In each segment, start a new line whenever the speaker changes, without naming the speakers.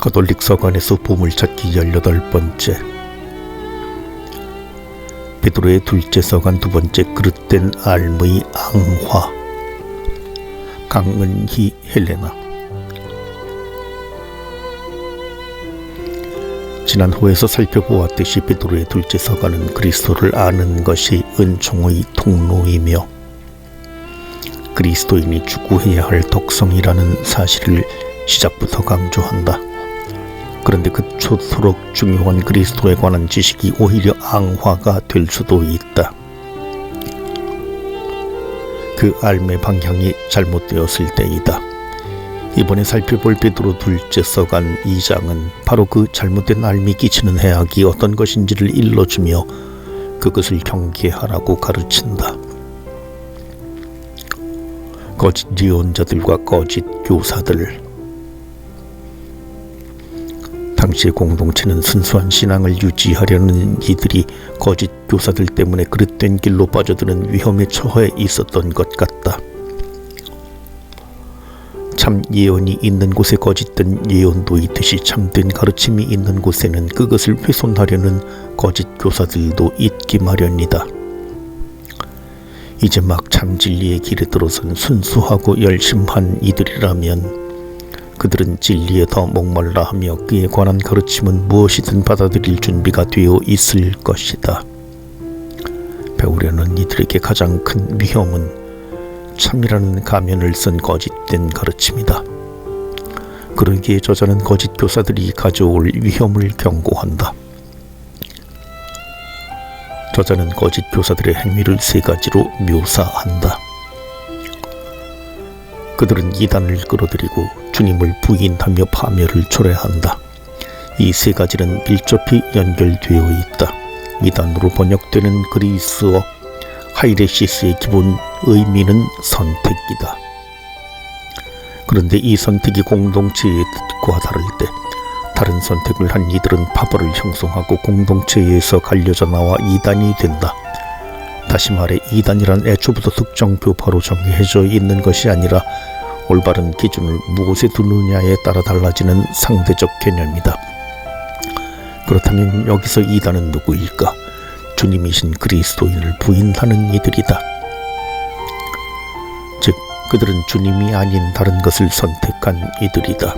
가톨릭 서관에서 보물찾기 18번째. 베드로의 둘째 서간 두 번째 그릇된 알의 앙화. 강은희 헬레나. 지난 호에서 살펴보았듯이 베드로의 둘째 서간은 그리스도를 아는 것이 은총의 통로이며 그리스도인이 추구해야 할 덕성이라는 사실을 시작부터 강조한다. 그런데 그토록 중요한 그리스도에 관한 지식이 오히려 앙화가 될 수도 있다. 그 알매 방향이 잘못되었을 때이다. 이번에 살펴볼 베드로 둘째 서간 2장은 바로 그 잘못된 알미 끼치는 해악이 어떤 것인지를 일러주며 그것을 경계하라고 가르친다. 거짓 예언자들과 거짓 교사들 당시의 공동체는 순수한 신앙을 유지하려는 이들이 거짓 교사들 때문에 그릇된 길로 빠져드는 위험에 처해 있었던 것 같다. 참 예언이 있는 곳에 거짓된 예언도 있듯이 참된 가르침이 있는 곳에는 그것을 훼손하려는 거짓 교사들도 있기 마련이다. 이제 막 참 진리의 길에 들어선 순수하고 열심한 이들이라면 그들은 진리에 더 목말라 하며 그에 관한 가르침은 무엇이든 받아들일 준비가 되어 있을 것이다. 배우려는 이들에게 가장 큰 위험은 참이라는 가면을 쓴 거짓된 가르침이다. 그러기에 저자는 거짓 교사들이 가져올 위험을 경고한다. 저자는 거짓 교사들의 행위를 세 가지로 묘사한다. 그들은 이단을 끌어들이고 주님을 부인하며 파멸을 초래한다. 이 세 가지는 밀접히 연결되어 있다. 이단으로 번역되는 그리스어 하이레시스의 기본 의미는 선택이다. 그런데 이 선택이 공동체의 뜻과 다를 때 다른 선택을 한 이들은 파벌을 형성하고 공동체에서 갈려져 나와 이단이 된다. 다시 말해 이단이란 애초부터 특정 교파로 정해져 있는 것이 아니라 올바른 기준을 무엇에 두느냐에 따라 달라지는 상대적 개념이다. 그렇다면 여기서 이단은 누구일까? 주님이신 그리스도인을 부인하는 이들이다. 즉, 그들은 주님이 아닌 다른 것을 선택한 이들이다.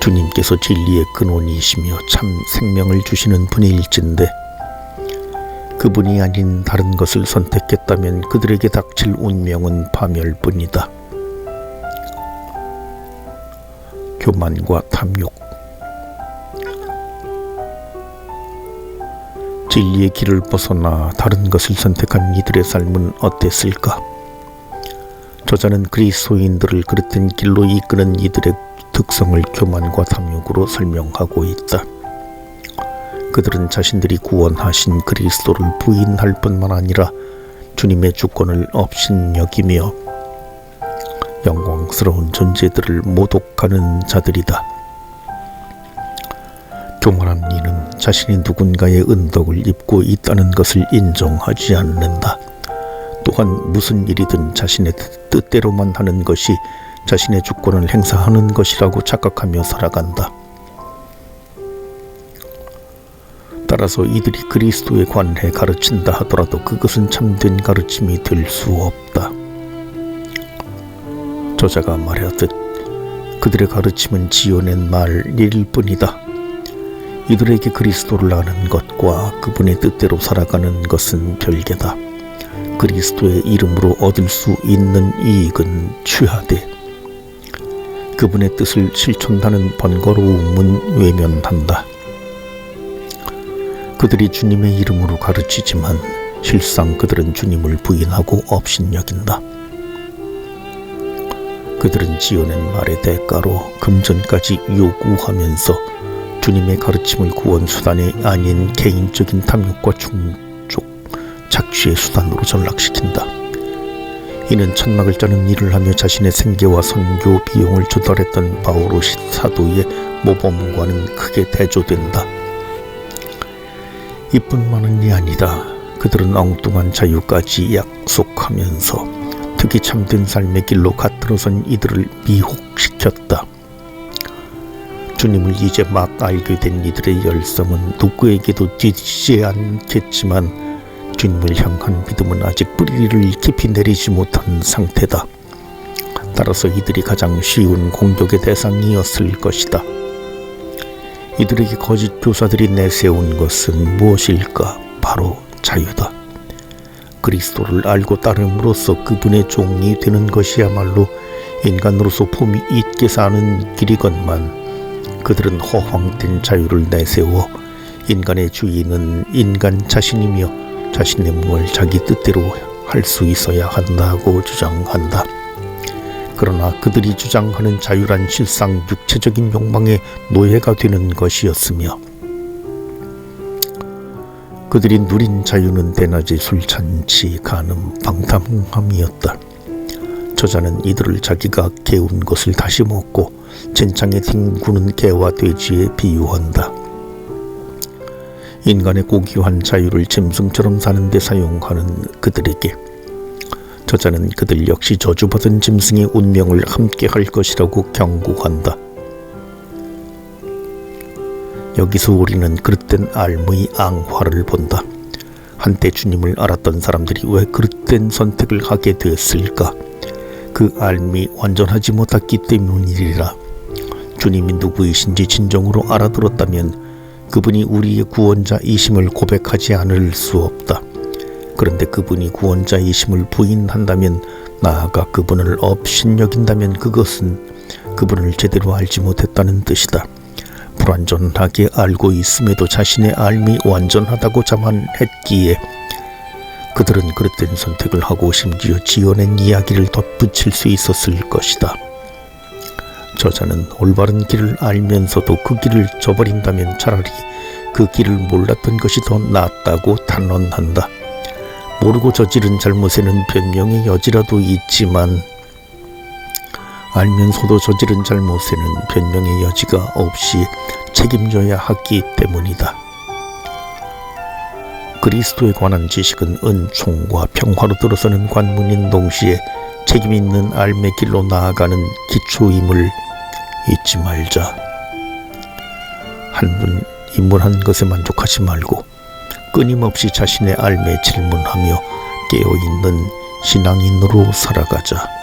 주님께서 진리의 근원이시며 참 생명을 주시는 분일진데 그분이 아닌 다른 것을 선택했다면 그들에게 닥칠 운명은 파멸뿐이다. 교만과 탐욕 진리의 길을 벗어나 다른 것을 선택한 이들의 삶은 어땠을까? 저자는 그리스도인들을 그릇된 길로 이끄는 이들의 특성을 교만과 탐욕으로 설명하고 있다. 그들은 자신들이 구원하신 그리스도를 부인할 뿐만 아니라 주님의 주권을 업신여기며 영광스러운 존재들을 모독하는 자들이다. 교만한 이는 자신이 누군가의 은덕을 입고 있다는 것을 인정하지 않는다. 또한 무슨 일이든 자신의 뜻대로만 하는 것이 자신의 주권을 행사하는 것이라고 착각하며 살아간다. 따라서 이들이 그리스도에 관해 가르친다 하더라도 그것은 참된 가르침이 될 수 없다. 저자가 말하듯 그들의 가르침은 지어낸 말일 뿐이다. 이들에게 그리스도를 아는 것과 그분의 뜻대로 살아가는 것은 별개다. 그리스도의 이름으로 얻을 수 있는 이익은 취하되 그분의 뜻을 실천하는 번거로움은 외면한다. 그들이 주님의 이름으로 가르치지만 실상 그들은 주님을 부인하고 업신여긴다. 그들은 지어낸 말의 대가로 금전까지 요구하면서 주님의 가르침을 구원 수단이 아닌 개인적인 탐욕과 충족, 착취의 수단으로 전락시킨다. 이는 천막을 짜는 일을 하며 자신의 생계와 선교 비용을 조달했던 바오로 사도의 모범과는 크게 대조된다. 이뿐만이 아니다. 그들은 엉뚱한 자유까지 약속하면서 특히 참된 삶의 길로 갓들어선 이들을 미혹시켰다. 주님을 이제 막 알게 된 이들의 열성은 누구에게도 뒤지지 않겠지만 주님을 향한 믿음은 아직 뿌리를 깊이 내리지 못한 상태다. 따라서 이들이 가장 쉬운 공격의 대상이었을 것이다. 이들에게 거짓 교사들이 내세운 것은 무엇일까? 바로 자유다. 그리스도를 알고 따름으로써 그분의 종이 되는 것이야말로 인간으로서 품이 있게 사는 길이건만 그들은 허황된 자유를 내세워 인간의 주인은 인간 자신이며 자신의 몸을 자기 뜻대로 할 수 있어야 한다고 주장한다. 그러나 그들이 주장하는 자유란 실상 육체적인 욕망의 노예가 되는 것이었으며 그들이 누린 자유는 대낮에 술잔치 가늠 방탕함이었다. 저자는 이들을 자기가 개운 것을 다시 먹고 젠창에 뒹구는 개와 돼지에 비유한다. 인간의 고귀한 자유를 짐승처럼 사는 데 사용하는 그들에게 저자는 그들 역시 저주받은 짐승의 운명을 함께 할 것이라고 경고한다. 여기서 우리는 그릇된 알무의 앙화를 본다. 한때 주님을 알았던 사람들이 왜 그릇된 선택을 하게 되었을까? 그 알미 완전하지 못했기 때문이리라. 주님이 누구이신지 진정으로 알아들었다면 그분이 우리의 구원자이심을 고백하지 않을 수 없다. 그런데 그분이 구원자이심을 부인한다면 나아가 그분을 업신여긴다면 그것은 그분을 제대로 알지 못했다는 뜻이다. 불완전하게 알고 있음에도 자신의 알미 완전하다고 자만했기에 그들은 그릇된 선택을 하고 심지어 지어낸 이야기를 덧붙일 수 있었을 것이다. 저자는 올바른 길을 알면서도 그 길을 저버린다면 차라리 그 길을 몰랐던 것이 더 낫다고 단언한다. 모르고 저지른 잘못에는 변명의 여지라도 있지만 알면서도 저지른 잘못에는 변명의 여지가 없이 책임져야 하기 때문이다. 그리스도에 관한 지식은 은총과 평화로 들어서는 관문인 동시에 책임 있는 알매 길로 나아가는 기초임을 잊지 말자. 한분 인물한 것에 만족하지 말고 끊임없이 자신의 알매 질문하며 깨어있는 신앙인으로 살아가자.